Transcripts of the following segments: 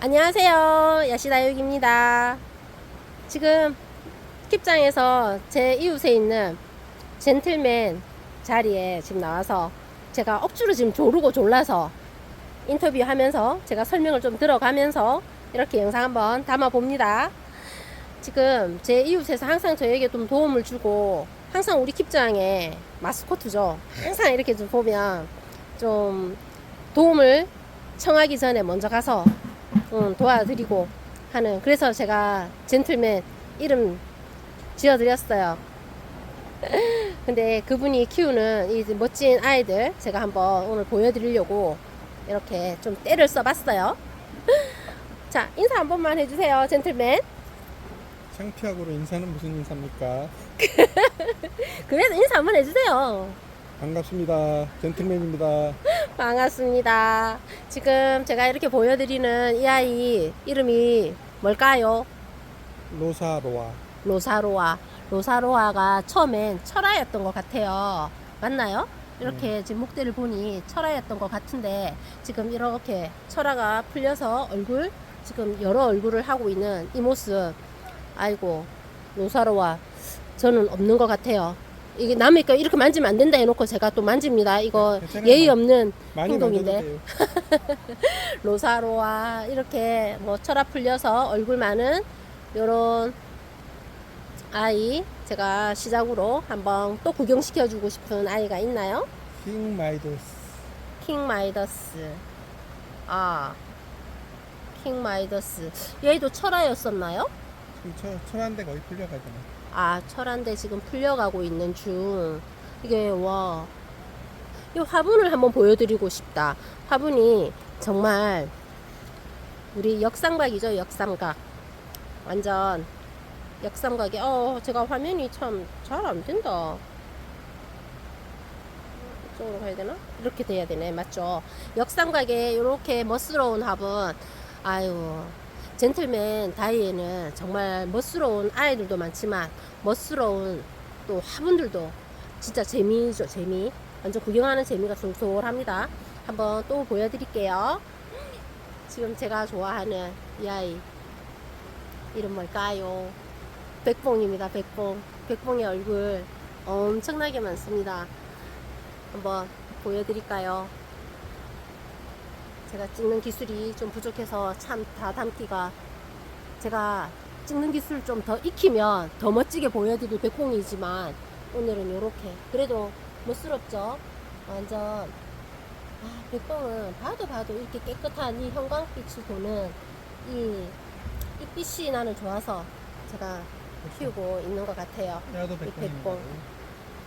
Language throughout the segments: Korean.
안녕하세요. 야시다육입니다. 지금 킵장에서 제 이웃에 있는 젠틀맨 자리에 지금 나와서 제가 억지로 지금 조르고 졸라서 인터뷰하면서 제가 설명을 좀 들어가면서 이렇게 영상 한번 담아 봅니다. 지금 제 이웃에서 항상 저에게 좀 도움을 주고 항상 우리 킵장의 마스코트죠. 항상 이렇게 좀 보면 좀 도움을 청하기 전에 먼저 가서 음, 도와드리고 하는 그래서 제가 젠틀맨 이름 지어드렸어요. 근데 그분이 키우는 이 멋진 아이들 제가 한번 오늘 보여드리려고 이렇게 좀 때를 써봤어요. 자 인사 한 번만 해주세요, 젠틀맨. 창피하고로 인사는 무슨 인사입니까? 그래도 인사 한 번 해주세요. 반갑습니다. 젠틀맨입니다. 반갑습니다. 지금 제가 이렇게 보여드리는 이 아이 이름이 뭘까요? 로사로아. 로사로아. 로사로아가 처음엔 철아였던 것 같아요. 맞나요? 이렇게 지금 목대를 보니 철아였던 것 같은데 지금 이렇게 철아가 풀려서 얼굴 지금 여러 얼굴을 하고 있는 이 모습 아이고 로사로아 저는 없는 것 같아요. 이게 남의 거 이렇게 만지면 안 된다 해놓고 제가 또 만집니다. 이거 괜찮아요. 예의 없는 많이 행동인데. 돼요. 로사로와 이렇게 뭐 철학 풀려서 얼굴 많은 요런 아이 제가 시작으로 한번 또 구경시켜 주고 싶은 아이가 있나요? 킹 마이더스. 킹 마이더스 아, 킹 마이더스 얘도 철화였었나요? 지금 처, 철한데 거의 풀려가잖아. 아, 철한데 지금 풀려가고 있는 중. 이게, 와. 이 화분을 한번 보여드리고 싶다. 화분이 정말 우리 역삼각이죠, 역삼각. 완전 역삼각이, 어, 제가 화면이 참 잘 안 된다. 이쪽으로 가야 되나? 이렇게 돼야 되네. 맞죠? 역삼각에 이렇게 멋스러운 화분. 아유, 젠틀맨 다이에는 정말 멋스러운 아이들도 많지만 멋스러운 또 화분들도 진짜 재미죠 재미. 완전 구경하는 재미가 솔솔합니다. 한번 또 보여드릴게요. 지금 제가 좋아하는 이 아이 이름 뭘까요? 백봉입니다 백봉. 백봉의 얼굴 엄청나게 많습니다. 한번 보여드릴까요 제가 찍는 기술이 좀 부족해서 참 다 담기가 제가 찍는 기술 좀 더 익히면 더 멋지게 보여드릴 백봉이지만 오늘은 요렇게. 그래도 멋스럽죠? 완전. 아, 백봉은 봐도 봐도 이렇게 깨끗한 이 형광빛이 도는 이 잎빛이 나는 좋아서 제가 키우고 있는 것 같아요. 야도 백봉. 백봉.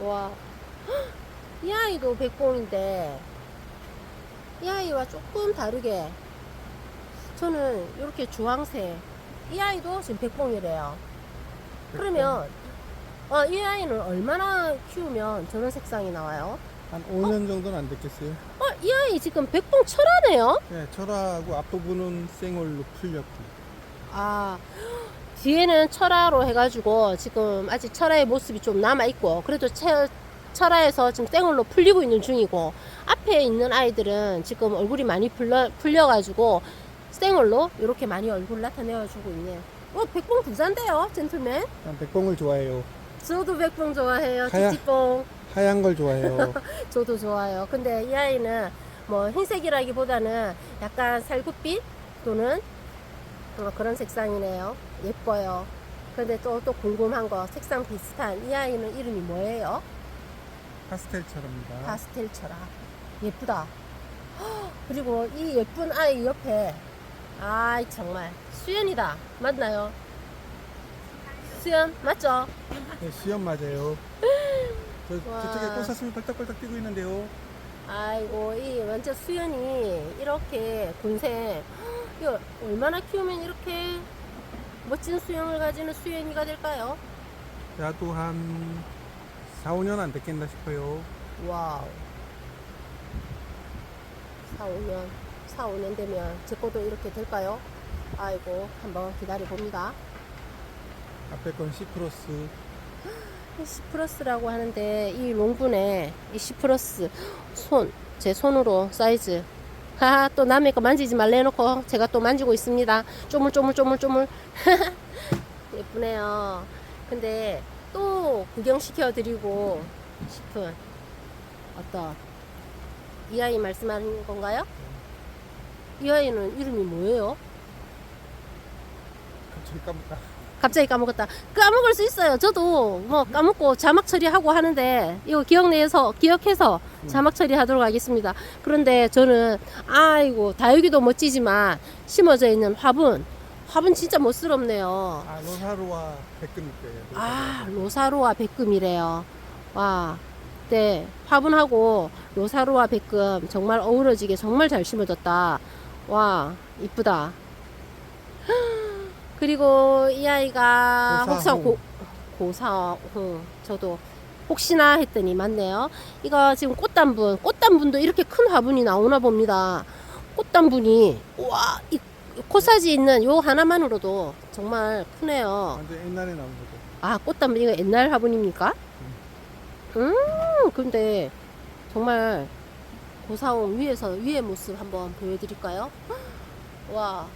와, 헉, 이 아이도 백봉인데 이 아이와 조금 다르게 저는 이렇게 주황색 이 아이도 지금 백봉이래요. 그러면 어, 이 아이는 얼마나 키우면 저런 색상이 나와요? 한 5년 정도는 안 됐겠어요. 어, 이 아이 지금 백봉 철하네요. 네, 철하고 앞부분은 생얼로 풀렸고. 아 뒤에는 철화로 해가지고 지금 아직 철화의 모습이 좀 남아 있고 그래도 철, 철화에서 지금 땡을로 풀리고 있는 중이고 앞에 있는 아이들은 지금 얼굴이 많이 풀려 풀려가지고 쌩얼로 이렇게 많이 얼굴 나타내주고 있네. 어 백봉 부자인데요, 젠틀맨. 난 백봉을 좋아해요. 저도 백봉 좋아해요, 하얀- 찌찌뽕. 하얀 걸 좋아해요. 저도 좋아요. 근데 이 아이는 뭐 흰색이라기보다는 약간 살구빛 또는 어, 그런 색상이네요. 예뻐요. 근데 또, 또 궁금한 거 색상 비슷한 이 아이는 이름이 뭐예요? 파스텔처럼입니다. 파스텔처럼 예쁘다. 헉, 그리고 이 예쁜 아이 옆에 아이 정말 수연이다. 맞나요? 수연 맞죠? 네, 수염 맞아요. 저, 와. 저쪽에 꽃사슴이 벌떡벌떡 뛰고 있는데요. 아이고 이 완전 수연이 이렇게 군생 헉, 이거 얼마나 키우면 이렇게 멋진 수영을 가지는 수연이가 될까요? 야도 한 4, 5년 안 됐겠나 싶어요. 와우 4, 5년 4, 5년 되면 제 것도 이렇게 될까요? 아이고 한번 기다려 봅니다 앞에 건 시크로스. 시프러스라고 하는데 이 롱분에 이 시프러스 손 제 손으로 사이즈 아, 또 남의 거 만지지 말래 해놓고 제가 또 만지고 있습니다. 쪼물쪼물쪼물쪼물. 예쁘네요. 근데 또 구경시켜 드리고 싶은 어떤 이 아이 말씀하는 건가요? 이 아이는 이름이 뭐예요? 갑자기 까먹다. 갑자기 까먹었다. 까먹을 수 있어요. 저도 뭐 까먹고 자막 처리하고 하는데 이거 기억내서 기억해서 자막 처리하도록 하겠습니다. 그런데 저는 아이고 다육이도 멋지지만 심어져 있는 화분 화분 진짜 멋스럽네요. 아 로사로와 백금 있대요. 아 로사로와 백금이래요. 와, 네 화분하고 로사로와 백금 정말 어우러지게 정말 잘 심어졌다. 와 이쁘다. 그리고 이 아이가 혹사. 고 고사홍 저도 혹시나 했더니 맞네요. 이거 지금 꽃단분 꽃단분도 이렇게 큰 화분이 나오나 봅니다. 꽃단분이 와 이 코사지 있는 요 하나만으로도 정말 크네요. 완전 옛날에 나온 거죠. 아, 이거 옛날 화분입니까? 음, 근데 정말 고사홍 위에서 위의 모습 한번 보여드릴까요? 와.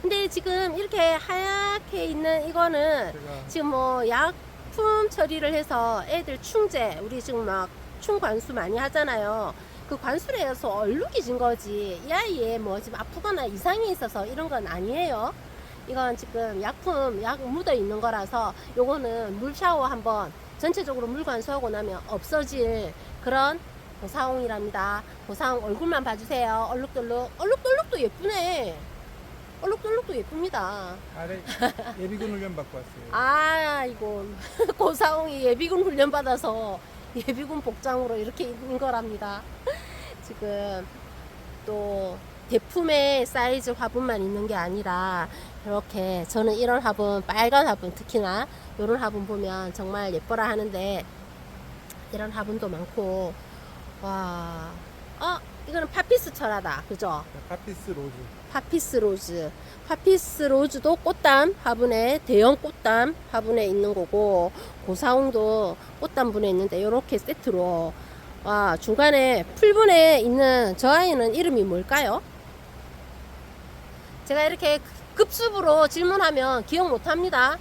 근데 지금 이렇게 하얗게 있는 이거는 제가 지금 뭐 약품 처리를 해서 애들 충제 우리 지금 막 충관수 많이 하잖아요. 그 해서 얼룩이 진 거지. 이 아이에 뭐 지금 아프거나 이상이 있어서 이런 건 아니에요. 이건 지금 약품 약 묻어 있는 거라서 요거는 물 샤워 한번 전체적으로 물 관수하고 나면 없어질 그런 고사홍이랍니다. 고사홍 얼굴만 봐주세요. 얼룩덜룩 얼룩덜룩도 예쁘네. 얼룩덜룩도 예쁩니다. 아래 예비군 훈련 받고 왔어요. 아이고 고사홍이 예비군 훈련 받아서 예비군 복장으로 이렇게 입은 거랍니다. 지금 또 대품의 사이즈 화분만 있는 게 아니라 이렇게 저는 이런 화분 빨간 화분 특히나 이런 화분 보면 정말 예뻐라 하는데 이런 화분도 많고 와, 어 이거는 파피스 철하다, 그죠? 파피스 로즈. 파피스 로즈. 파피스 로즈도 꽃담 화분에 대형 꽃담 화분에 있는 거고 고사홍도 꽃담 분에 있는데 이렇게 세트로 와 중간에 풀분에 있는 저 아이는 이름이 뭘까요? 제가 이렇게 급습으로 질문하면 기억 못 합니다.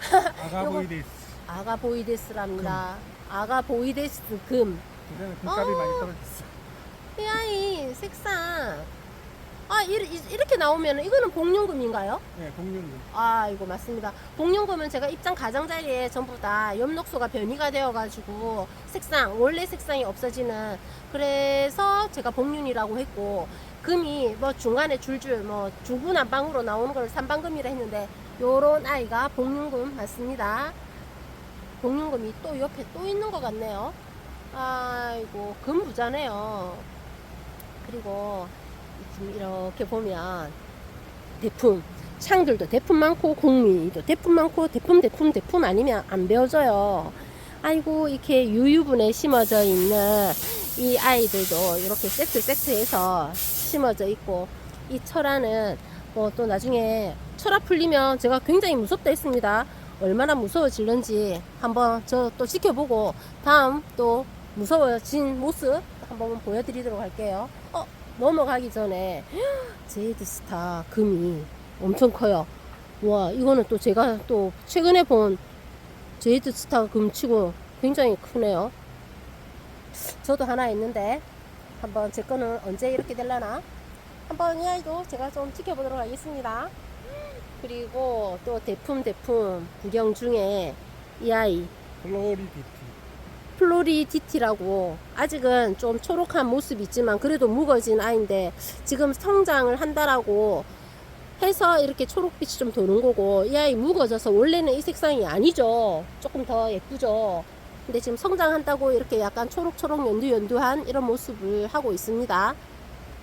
아가보이데스. 아가보이데스랍니다. 아가보이데스 금. 금값이 어. 많이 떨어졌어. 이 아이 색상 아 이- 이- 이렇게 나오면 이거는 복륜금인가요? 네, 공룡금. 아 이거 맞습니다. 복륜금은 제가 입장 가장자리에 전부 다 엽록소가 변이가 되어가지고 색상 원래 색상이 없어지는 그래서 제가 복륜이라고 했고 금이 뭐 중간에 줄줄 뭐 중구난방으로 나오는 걸 삼방금이라 했는데 요런 아이가 복륜금 맞습니다. 복륜금이 또 옆에 또 있는 것 같네요. 아이고 금 부자네요. 그리고 지금 이렇게 보면 대품 창들도 대품 많고 공미도 대품 많고 대품 대품 대품 아니면 안 배워져요. 아이고 이렇게 유유분에 심어져 있는 이 아이들도 이렇게 세트 세트해서 심어져 있고 이 철화는 뭐 또 나중에 철화 풀리면 제가 굉장히 무섭다 했습니다. 얼마나 무서워질는지 한번 저 또 지켜보고 다음 또 무서워진 모습 한번 보여드리도록 할게요. 어 넘어가기 전에 제이드 스타 금이 엄청 커요. 와, 이거는 또 제가 또 최근에 본 제이드 스타 금치고 굉장히 크네요. 저도 하나 있는데 한번 제 거는 언제 이렇게 될라나? 한번 이 아이도 제가 좀 지켜보도록 하겠습니다. 그리고 또 대품 대품 구경 중에 이 아이 플로리디티. 플로리디티라고 아직은 좀 초록한 모습이 있지만 그래도 묵어진 아이인데 지금 성장을 한다라고 해서 이렇게 초록빛이 좀 도는 거고 이 아이 묵어져서 원래는 이 색상이 아니죠. 조금 더 예쁘죠. 근데 지금 성장한다고 이렇게 약간 초록초록 연두연두한 이런 모습을 하고 있습니다.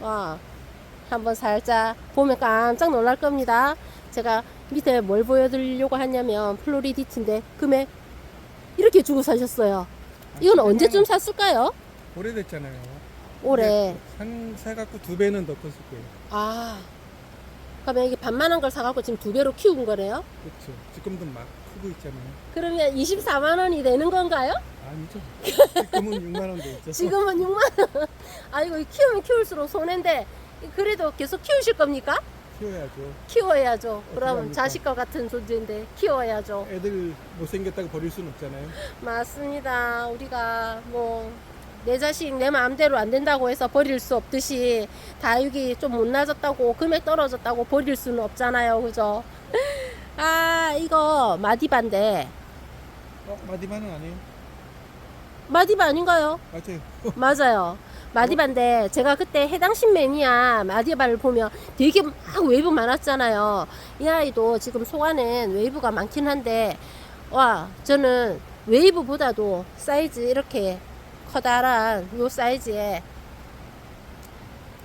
와 한번 살짝 보면 깜짝 놀랄 겁니다. 제가 밑에 뭘 보여드리려고 하냐면 플로리디티인데 금액 이렇게 주고 사셨어요 이건 언제쯤 샀을까요? 오래됐잖아요. 올해. 한 사갖고 두 배는 더 컸을 거예요. 아. 그러면 이게 반만한 걸 사갖고 지금 두 배로 키운 거네요? 그렇죠. 지금도 막 크고 있잖아요. 그러면 24만 원이 되는 건가요? 아니죠. 지금은 6만 원도 있죠. 지금은 6만 원. 아이고 이 키우면 키울수록 손해인데 그래도 계속 키우실 겁니까? 키워야죠. 키워야죠. 그럼 어떡합니까? 자식과 같은 존재인데 키워야죠. 애들 못생겼다고 버릴 수는 없잖아요. 맞습니다. 우리가 뭐 내 자식 내 마음대로 안 된다고 해서 버릴 수 없듯이 다육이 좀 못나졌다고 금액 떨어졌다고 버릴 수는 없잖아요. 그죠? 아 이거 마디바인데 어, 마디만은 아니에요. 마디바 아닌가요? 맞아요. 맞아요. 마디바인데 제가 그때 해당신 매니아 마디바를 보면 되게 막 웨이브 많았잖아요. 이 아이도 지금 소아는 웨이브가 많긴 한데 와 저는 웨이브보다도 사이즈 이렇게 커다란 요 사이즈에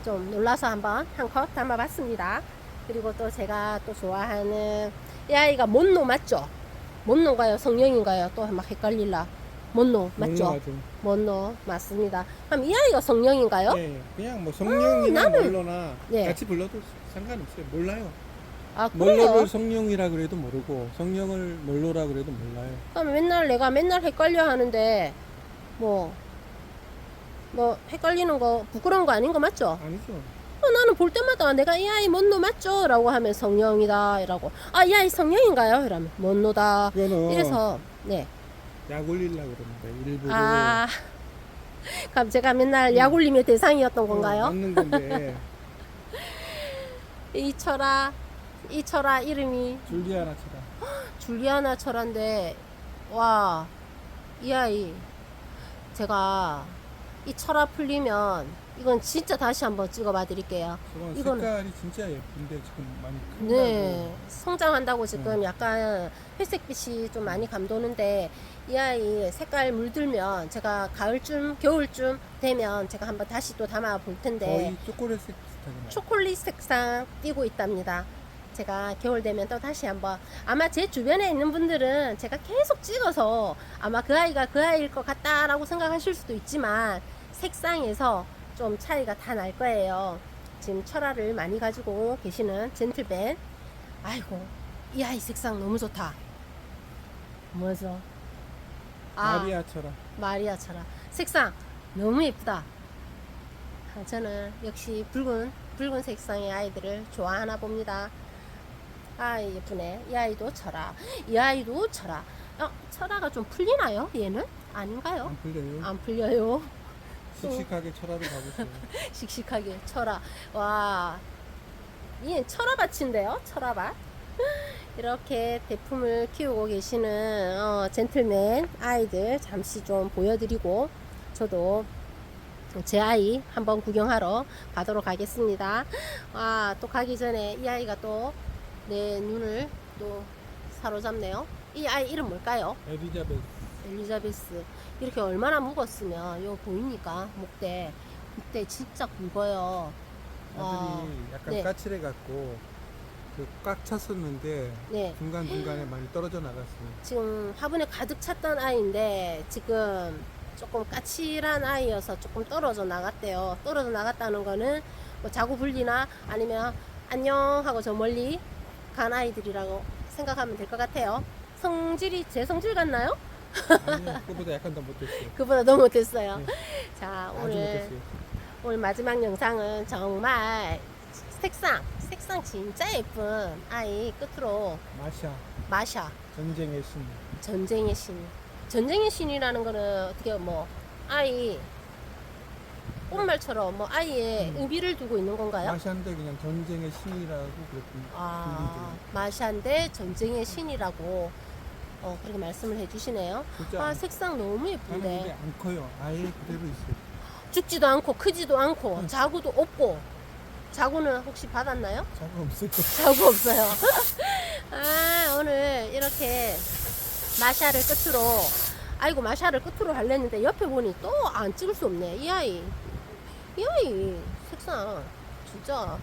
좀 놀라서 한번 한 컷 담아봤습니다. 그리고 또 제가 또 좋아하는 이 아이가 몬노 맞죠? 몬노가요? 성령인가요? 또 막 헷갈릴라. 몬노 맞죠? 먼노 맞습니다. 그럼 이 아이가 성령인가요? 네, 그냥 뭐 성령이나 어? 나는- 몰로나 네. 같이 불러도 상관없어요. 몰라요. 아 그래요? 몰로를 성령이라 그래도 모르고 성령을 몰로라 그래도 몰라요. 그럼 맨날 내가 맨날 헷갈려 하는데 뭐. 뭐 헷갈리는 거 부끄러운 거 아닌 거 맞죠? 아니죠. 어, 나는 볼 때마다 내가 이 아이 뭔노 맞죠? 라고 하면 성령이다 이라고 아 이 아이 성령인가요? 이러면 뭔노다 그거는 이래서 네. 약 올리려고 그러는데 일부러 아 그럼 제가 맨날 약 올림의 대상이었던 어, 건가요? 맞는 건데 이 철아 이 철아 이름이 줄리아나 쳐다. 줄리아나 철한데 와 이 아이 제가 이 철아 풀리면 이건 진짜 다시 한번 찍어봐 드릴게요. 저건 이거는- 색깔이 진짜 예쁜데 지금 많이 큰다고. 네, 성장한다고 지금 약간 회색빛이 좀 많이 감도는데 이 아이 색깔 물들면 제가 가을쯤, 겨울쯤 되면 제가 한번 다시 또 담아 볼 텐데 거의 초콜릿색 비슷하게 초콜릿 색상 띄고 있답니다. 제가 겨울 되면 또 다시 한번 아마 제 주변에 있는 분들은 제가 계속 찍어서 아마 그 아이가 그 아이일 것 같다라고 생각하실 수도 있지만 색상에서 좀 차이가 다 날 거예요. 지금 철화를 많이 가지고 계시는 젠틀맨. 아이고, 이 아이 색상 너무 좋다. 뭐죠? 아, 마리아처럼 마리아처럼 색상 너무 예쁘다. 아, 저는 역시 붉은 붉은 색상의 아이들을 좋아하나 봅니다. 아 예쁘네. 이 아이도 철아. 이 아이도 철아. 어, 철아가 좀 풀리나요? 얘는 아닌가요? 안 풀려요. 안 풀려요. 씩씩하게 철화를 가보세요. 씩씩하게 철아. 와, 얘 철아밭인데요? 철아밭. 이렇게 대품을 키우고 계시는 어, 젠틀맨 아이들 잠시 좀 보여드리고 저도 제 아이 한번 구경하러 가도록 하겠습니다. 아, 또 가기 전에 이 아이가 또 내 눈을 또 사로잡네요. 이 아이 이름 뭘까요? 에리자베스 엘리자베스 이렇게 얼마나 묵었으면 이거 보입니까 목대 목대 진짜 굵어요 와, 아들이 약간 네. 까칠해 갖고 그 꽉 찼었는데 네 중간 중간에 많이 떨어져 나갔어요. 지금 화분에 가득 찼던 아이인데 지금 조금 까칠한 아이여서 조금 떨어져 나갔대요 떨어져 나갔다는 거는 뭐 자고 불리나 아니면 안녕 하고 저 멀리 간 아이들이라고 생각하면 될 것 같아요 성질이 제 성질 같나요? 아니요, 그거보다 약간 더 못했어요. 그보다 너무 못했어요 네. 자 아주 오늘 못했어요. 오늘 마지막 영상은 정말 색상, 색상 진짜 예쁜 아이 끝으로 마샤 마샤 전쟁의 신. 전쟁의 신. 전쟁의 신이라는 거는 어떻게 뭐 아이 꽃말처럼 뭐 아이의 음. 의미를 두고 있는 건가요? 마샤인데 그냥 전쟁의 신이라고 그랬군요. 아, 마샤인데 전쟁의 신이라고 어, 그렇게 말씀을 해주시네요. 진짜 아, 색상 너무 이게 예쁜데 안 커요. 아예 그대로 있어요. 죽지도 않고 크지도 않고 음. 자구도 없고 자구는 혹시 받았나요? 없을 거. 자고 없어요. 아, 오늘 이렇게 마샤를 끝으로, 아이고, 마샤를 끝으로 하려는데 옆에 보니 또 안 찍을 수 없네. 이 아이. 이 아이 색상, 진짜.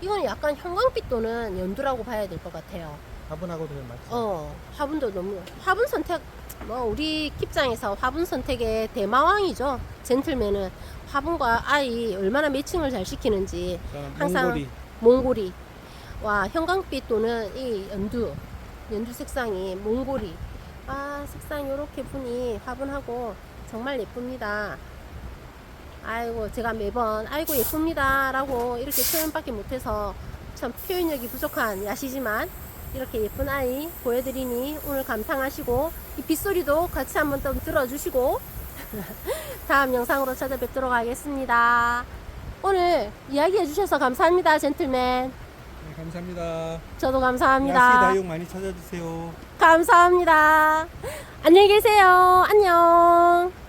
이건 약간 형광빛 또는 연두라고 봐야 될 것 같아요. 화분하고도 잘 맞죠. 어, 화분도 너무, 화분 선택, 뭐, 우리 킵장에서 화분 선택의 대마왕이죠. 젠틀맨은 화분과 아이 얼마나 매칭을 잘 시키는지 항상 몽골이 몽골이 와 형광빛 또는 이 연두 연두 색상이 몽골이 아, 색상 요렇게 분이 화분하고 정말 예쁩니다. 아이고, 제가 매번 아이고 예쁩니다 라고 이렇게 표현밖에 못해서 참 표현력이 부족한 야시지만 이렇게 예쁜 아이 보여드리니 오늘 감상하시고 이 빗소리도 같이 한번 또 들어주시고 다음 영상으로 찾아뵙도록 하겠습니다. 오늘 이야기해 주셔서 감사합니다, 젠틀맨. 네, 감사합니다. 저도 감사합니다. 다육 많이 찾아주세요. 감사합니다. 안녕히 계세요. 안녕.